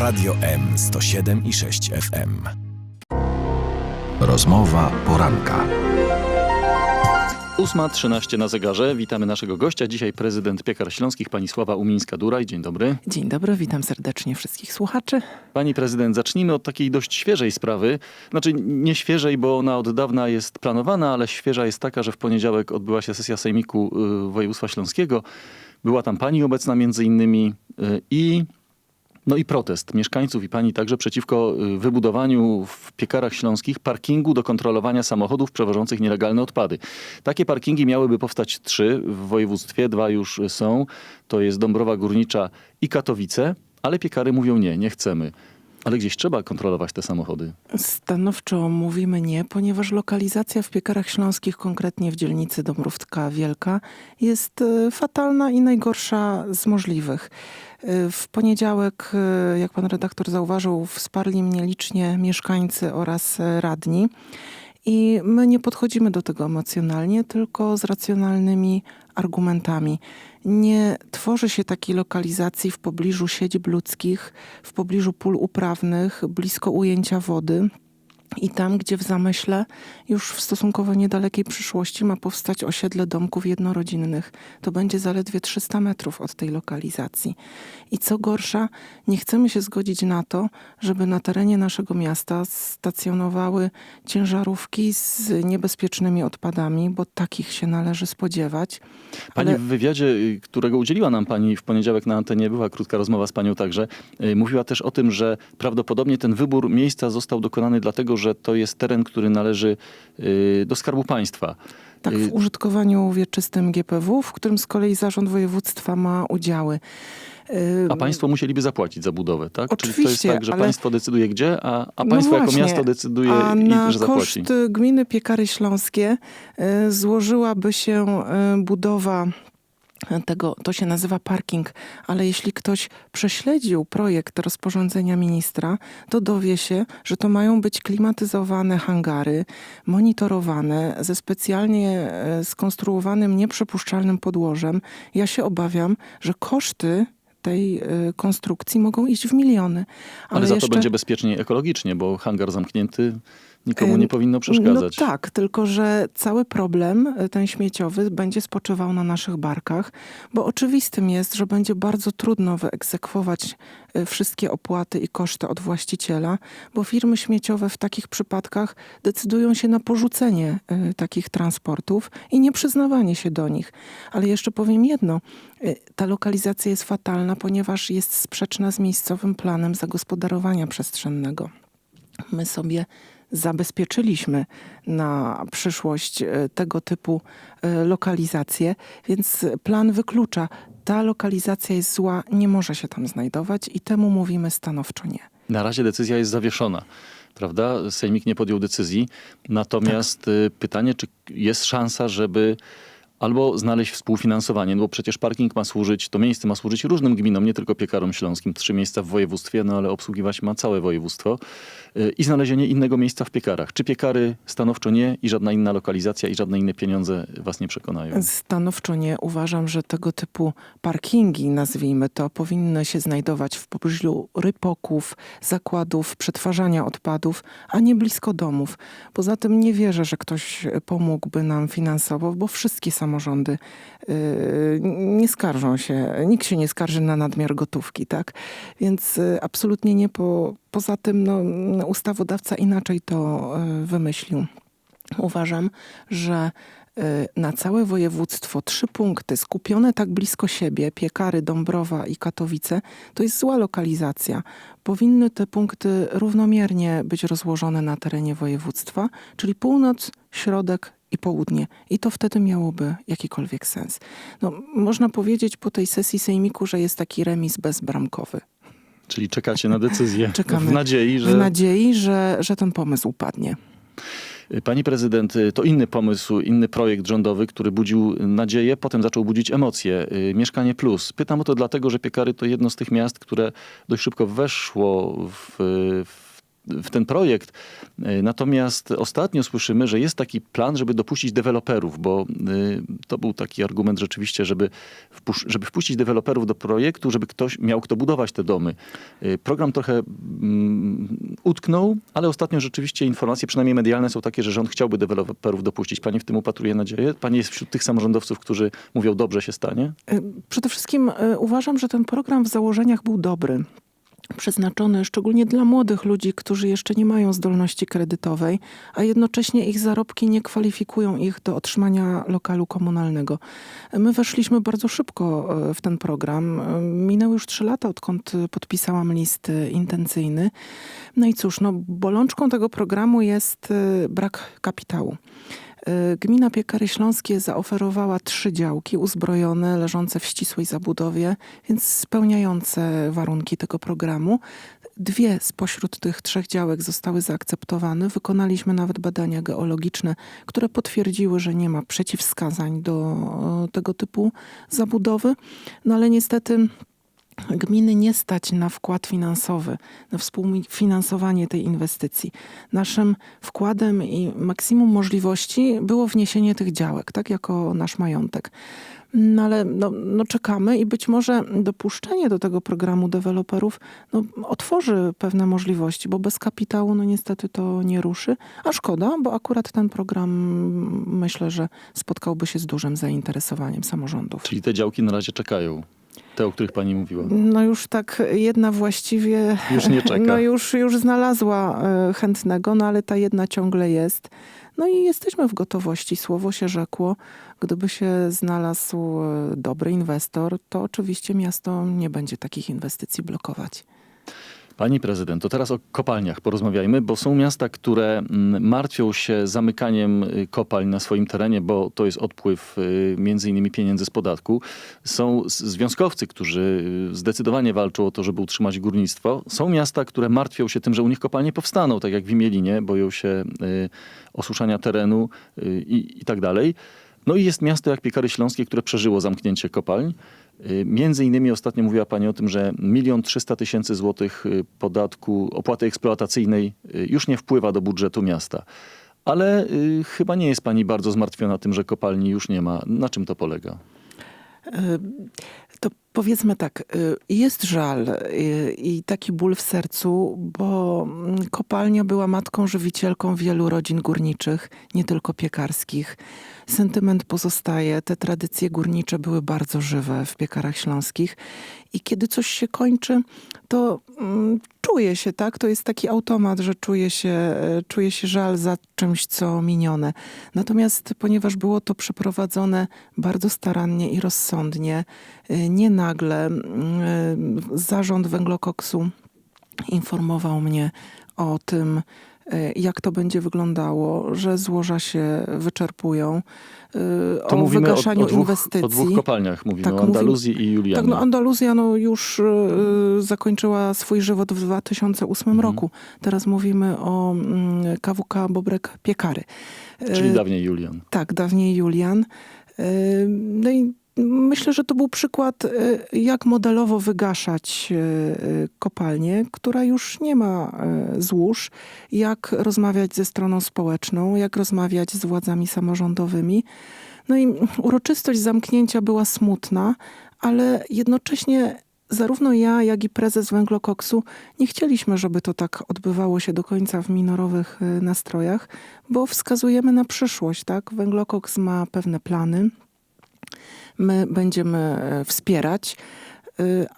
Radio M 107 i 6 FM. Rozmowa poranka. 8.13 na zegarze. Witamy naszego gościa. Dzisiaj prezydent Piekar Śląskich, pani Sława Umińska-Duraj. Dzień dobry. Dzień dobry, witam serdecznie wszystkich słuchaczy. Pani prezydent, zacznijmy od takiej dość świeżej sprawy. Znaczy nie świeżej, bo ona od dawna jest planowana, ale świeża jest taka, że w poniedziałek odbyła się sesja Sejmiku y, Województwa Śląskiego. Była tam pani obecna między innymi y, i no i protest mieszkańców i pani także przeciwko y, wybudowaniu w piekarach śląskich parkingu do kontrolowania samochodów przewożących nielegalne odpady. Takie parkingi miałyby powstać trzy w województwie, dwa już są. To jest Dąbrowa Górnicza i Katowice, ale piekary mówią nie, nie chcemy. Ale gdzieś trzeba kontrolować te samochody. Stanowczo mówimy nie, ponieważ lokalizacja w piekarach śląskich, konkretnie w dzielnicy Dąbrówka Wielka, jest y, fatalna i najgorsza z możliwych. Y, W poniedziałek, y, jak pan redaktor zauważył, wsparli mnie licznie mieszkańcy oraz radni. I my nie podchodzimy do tego emocjonalnie, tylko z racjonalnymi argumentami. Nie tworzy się takiej lokalizacji w pobliżu siedzib ludzkich, w pobliżu pól uprawnych, blisko ujęcia wody. I tam, gdzie w zamyśle już w stosunkowo niedalekiej przyszłości ma powstać osiedle domków jednorodzinnych, to będzie zaledwie 300 metrów od tej lokalizacji. I co gorsza, nie chcemy się zgodzić na to, żeby na terenie naszego miasta stacjonowały ciężarówki z niebezpiecznymi odpadami, bo takich się należy spodziewać. Pani Ale- w wywiadzie, y, którego udzieliła nam pani w poniedziałek na antenie, była krótka rozmowa z panią także, y, mówiła też o tym, że prawdopodobnie ten wybór miejsca został dokonany dlatego, że to jest teren, który należy y, do Skarbu Państwa. Tak, Y, w użytkowaniu wieczystym GPW, w którym z kolei zarząd województwa ma udziały. Y, A państwo musieliby zapłacić za budowę, tak? Czyli to jest Oczywiście, tak, że ale- państwo decyduje gdzie, a, a No państwo jako właśnie, miasto decyduje, A i, na że zapłaci. koszt gminy Piekary Śląskie y, złożyłaby się y, budowa tego, to się nazywa parking, ale jeśli ktoś prześledził projekt rozporządzenia ministra, to dowie się, że to mają być klimatyzowane hangary, monitorowane ze specjalnie e, skonstruowanym, nieprzepuszczalnym podłożem. Ja się obawiam, że koszty tej e, konstrukcji mogą iść w miliony. Ale, za jeszcze- to będzie bezpieczniej ekologicznie, bo hangar zamknięty nikomu nie powinno przeszkadzać. No tak, tylko że cały problem, y, ten śmieciowy, będzie spoczywał na naszych barkach, bo oczywistym jest, że będzie bardzo trudno wyegzekwować y, wszystkie opłaty i koszty od właściciela, bo firmy śmieciowe w takich przypadkach decydują się na porzucenie y, takich transportów i nieprzyznawanie się do nich. Ale jeszcze powiem jedno, ta lokalizacja jest fatalna, ponieważ jest sprzeczna z miejscowym planem zagospodarowania przestrzennego my sobie zabezpieczyliśmy na przyszłość e, tego typu e, lokalizacje, więc plan wyklucza. Ta lokalizacja jest zła, nie może się tam znajdować i temu mówimy stanowczo nie. Na razie decyzja jest zawieszona, prawda? Sejmik nie podjął decyzji. Natomiast y, pytanie, czy jest szansa, żeby albo znaleźć współfinansowanie, no bo przecież parking ma służyć, to miejsce ma służyć różnym gminom, nie tylko piekarom śląskim. Trzy miejsca w województwie, no ale obsługiwać ma całe województwo. Y, I znalezienie innego miejsca w piekarach. Czy piekary stanowczo nie i żadna inna lokalizacja i żadne inne pieniądze was nie przekonają? Stanowczo nie uważam, że tego typu parkingi, nazwijmy to, powinny się znajdować w pobliżu rypoków, zakładów przetwarzania odpadów, a nie blisko domów. Poza tym nie wierzę, że ktoś pomógłby nam finansowo, bo wszystkie samorządy yy, nie skarżą się, nikt się nie skarży na nadmiar gotówki, tak? Więc yy, absolutnie nie po, poza tym no, ustawodawca inaczej to yy, wymyślił. Uważam, że y, na całe województwo trzy punkty skupione tak blisko siebie, Piekary, Dąbrowa i Katowice, to jest zła lokalizacja. Powinny te punkty równomiernie być rozłożone na terenie województwa, czyli północ, środek i południe. I to wtedy miałoby jakikolwiek sens. No, można powiedzieć po tej sesji sejmiku, że jest taki remis bezbramkowy. Czyli czekacie na decyzję Czekamy w nadziei, że... W nadziei, że, że ten pomysł upadnie. Pani prezydent, y, to inny pomysł, inny projekt rządowy, który budził nadzieję, potem zaczął budzić emocje. Y, Mieszkanie Plus. Pytam o to dlatego, że Piekary to jedno z tych miast, które dość szybko weszło w, w w ten projekt. Y, Natomiast ostatnio słyszymy, że jest taki plan, żeby dopuścić deweloperów, bo y, to był taki argument rzeczywiście, żeby, żeby wpuścić deweloperów do projektu, żeby ktoś miał kto budować te domy. Y, Program trochę mm, utknął, ale ostatnio rzeczywiście informacje, przynajmniej medialne, są takie, że rząd chciałby deweloperów dopuścić. Pani w tym upatruje nadzieję? Pani jest wśród tych samorządowców, którzy mówią, dobrze się stanie? Przede wszystkim uważam, że ten program w założeniach był dobry. Przeznaczony szczególnie dla młodych ludzi, którzy jeszcze nie mają zdolności kredytowej, a jednocześnie ich zarobki nie kwalifikują ich do otrzymania lokalu komunalnego. My weszliśmy bardzo szybko y, w ten program. Y, Minęły już trzy lata, odkąd podpisałam list intencyjny. No i cóż, no, bolączką tego programu jest y, brak kapitału. Y, Gmina Piekary Śląskie zaoferowała trzy działki uzbrojone, leżące w ścisłej zabudowie, więc spełniające warunki tego programu. Dwie spośród tych trzech działek zostały zaakceptowane. Wykonaliśmy nawet badania geologiczne, które potwierdziły, że nie ma przeciwwskazań do tego typu zabudowy. No ale niestety gminy nie stać na wkład finansowy, na współfinansowanie tej inwestycji. Naszym wkładem i maksimum możliwości było wniesienie tych działek, tak jako nasz majątek. No ale no, no czekamy i być może dopuszczenie do tego programu deweloperów no, otworzy pewne możliwości, bo bez kapitału no niestety to nie ruszy. A szkoda, bo akurat ten program myślę, że spotkałby się z dużym zainteresowaniem samorządów. Czyli te działki na razie czekają. Te, o których pani mówiła. No już tak jedna właściwie Już nie czeka. no już, już znalazła e, chętnego, no ale ta jedna ciągle jest. No i jesteśmy w gotowości. Słowo się rzekło. Gdyby się znalazł e, dobry inwestor, to oczywiście miasto nie będzie takich inwestycji blokować. Pani prezydent, to teraz o kopalniach porozmawiajmy, bo są miasta, które mm, martwią się zamykaniem y, kopalń na swoim terenie, bo to jest odpływ y, między innymi pieniędzy z podatku. Są związkowcy, którzy y, zdecydowanie walczą o to, żeby utrzymać górnictwo. Są miasta, które martwią się tym, że u nich kopalnie powstaną, tak jak w Imielinie, boją się osuszania terenu i, i tak dalej. No i jest miasto jak Piekary Śląskie, które przeżyło zamknięcie kopalń. Y, Między innymi ostatnio mówiła Pani o tym, że milion trzysta tysięcy złotych y, podatku, opłaty eksploatacyjnej y, już nie wpływa do budżetu miasta. Ale chyba nie jest Pani bardzo zmartwiona tym, że kopalni już nie ma. Na czym to polega? To powiedzmy tak, y, jest żal y, i taki ból w sercu, bo mm, kopalnia była matką żywicielką wielu rodzin górniczych, nie tylko piekarskich. Sentyment pozostaje, te tradycje górnicze były bardzo żywe w piekarach śląskich i kiedy coś się kończy, to mm, czuje się, tak? To jest taki automat, że czuje się, e, czuje się żal za czymś, co minione. Natomiast ponieważ było to przeprowadzone bardzo starannie i rozsądnie, y, nie nagle, mm, y, zarząd węglokoksu informował mnie o tym, y, jak to będzie wyglądało, że złoża się wyczerpują, y, To o mówimy o, wygaszaniu o, dwóch, inwestycji. o dwóch kopalniach. Mówimy Tak, o mówimy- Andaluzji i Julianie. Tak, no Andaluzja no, już y, zakończyła swój żywot w 2008 Mhm. roku. Teraz mówimy o mm, KWK Bobrek Piekary. Czyli Y, dawniej Julian. tak, dawniej Julian. Y, No i myślę, że to był przykład, y, jak modelowo wygaszać y, y, kopalnię, która już nie ma złóż, jak rozmawiać ze stroną społeczną, jak rozmawiać z władzami samorządowymi. No i uroczystość zamknięcia była smutna, ale jednocześnie zarówno ja, jak i prezes Węglokoksu nie chcieliśmy, żeby to tak odbywało się do końca w minorowych nastrojach, bo wskazujemy na przyszłość, tak? Węglokoks ma pewne plany. My będziemy e, wspierać,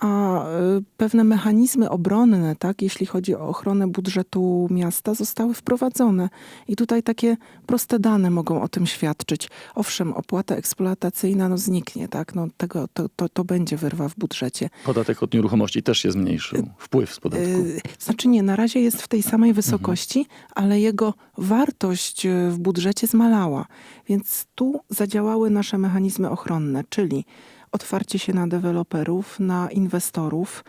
a y, pewne mechanizmy obronne, tak, jeśli chodzi o ochronę budżetu miasta, zostały wprowadzone. I tutaj takie proste dane mogą o tym świadczyć. Owszem, opłata eksploatacyjna no, zniknie, tak, no, tego, to, to, to będzie wyrwa w budżecie. Podatek od nieruchomości też się zmniejszył. Wpływ z podatku. Y, Znaczy nie, na razie jest w tej samej wysokości, ale jego wartość y, w budżecie zmalała. Więc tu zadziałały nasze mechanizmy ochronne, czyli otwarcie się na deweloperów, na inwestorów.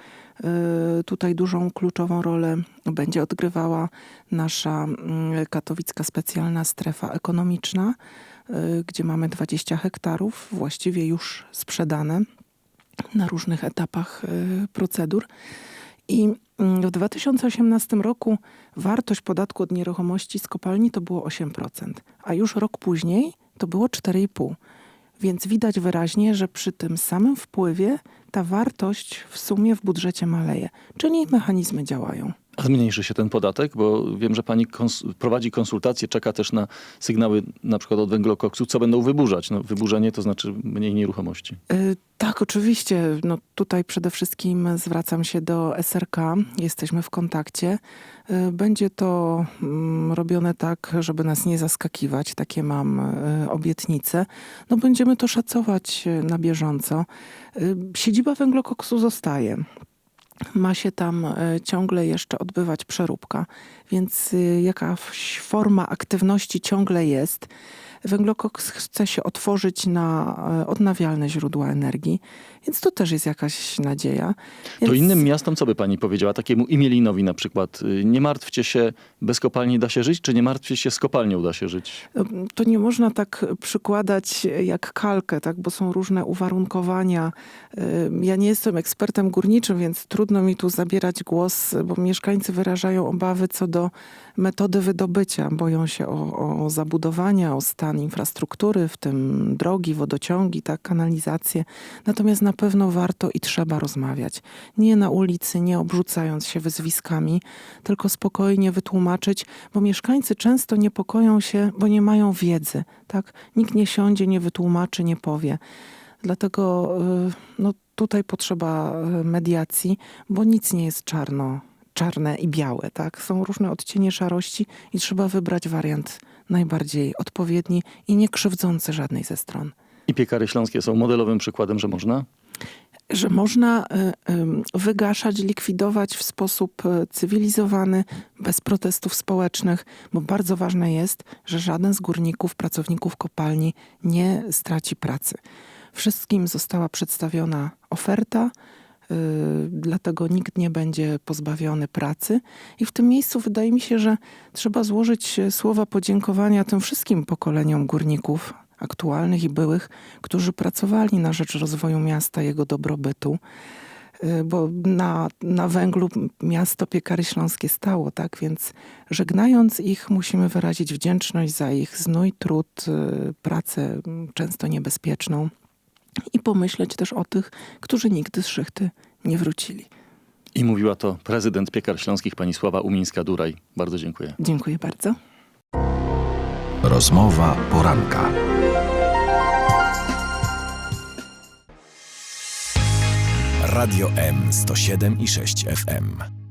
Y, Tutaj dużą kluczową rolę będzie odgrywała nasza mm, katowicka specjalna strefa ekonomiczna, y, gdzie mamy 20 hektarów, właściwie już sprzedane na różnych etapach y, procedur. I mm, w 2018 roku wartość podatku od nieruchomości z kopalni to było 8%, a już rok później to było 4,5%. Więc widać wyraźnie, że przy tym samym wpływie ta wartość w sumie w budżecie maleje, czyli mechanizmy działają. A zmniejszy się ten podatek? Bo wiem, że pani kons- prowadzi konsultacje, czeka też na sygnały na przykład od węglokoksu, co będą wyburzać. No, wyburzenie to znaczy mniej nieruchomości. Y, Tak, oczywiście. No, tutaj przede wszystkim zwracam się do SRK. Jesteśmy w kontakcie. Y, Będzie to mm, robione tak, żeby nas nie zaskakiwać. Takie mam y, obietnice. No, będziemy to szacować na bieżąco. Siedziba węglokoksu zostaje. Ma się tam y, ciągle jeszcze odbywać przeróbka, więc y, jakaś forma aktywności ciągle jest. Węglokoks chce się otworzyć na e, odnawialne źródła energii, więc to też jest jakaś nadzieja. To Więc- innym miastom co by pani powiedziała? Takiemu Imielinowi na przykład. y, Nie martwcie się, bez kopalni da się żyć, czy nie martwcie się, z kopalnią da się żyć? To nie można tak przykładać jak kalkę, tak? bo są różne uwarunkowania. Ja nie jestem ekspertem górniczym, więc trudno mi tu zabierać głos, bo mieszkańcy wyrażają obawy co do metody wydobycia. Boją się o, o zabudowania, o stan infrastruktury, w tym drogi, wodociągi, tak, kanalizacje. Natomiast na pewno warto i trzeba rozmawiać. Nie na ulicy, nie obrzucając się wyzwiskami, tylko spokojnie wytłumaczyć, bo mieszkańcy często niepokoją się, bo nie mają wiedzy. Tak? Nikt nie siądzie, nie wytłumaczy, nie powie. Dlatego y, no, tutaj potrzeba y, mediacji, bo nic nie jest czarno, czarne i białe. Tak? Są różne odcienie szarości i trzeba wybrać wariant najbardziej odpowiedni i nie krzywdzący żadnej ze stron. I piekary śląskie są modelowym przykładem, że można? że można y, ym, wygaszać, likwidować w sposób y, cywilizowany, bez protestów społecznych, bo bardzo ważne jest, że żaden z górników, pracowników kopalni nie straci pracy. Wszystkim została przedstawiona oferta, dlatego nikt nie będzie pozbawiony pracy. I w tym miejscu wydaje mi się, że trzeba złożyć słowa podziękowania tym wszystkim pokoleniom górników, aktualnych i byłych, którzy pracowali na rzecz rozwoju miasta, jego dobrobytu. Y, Bo na, na węglu miasto Piekary Śląskie stało, tak? Więc żegnając ich, musimy wyrazić wdzięczność za ich znój, trud, y, pracę często niebezpieczną i pomyśleć też o tych, którzy nigdy z szychty nie wrócili. I mówiła to prezydent piekar śląskich, pani Sława Umińska-Duraj. Bardzo dziękuję. Dziękuję bardzo. Rozmowa poranka. Radio M 107 i 6 FM.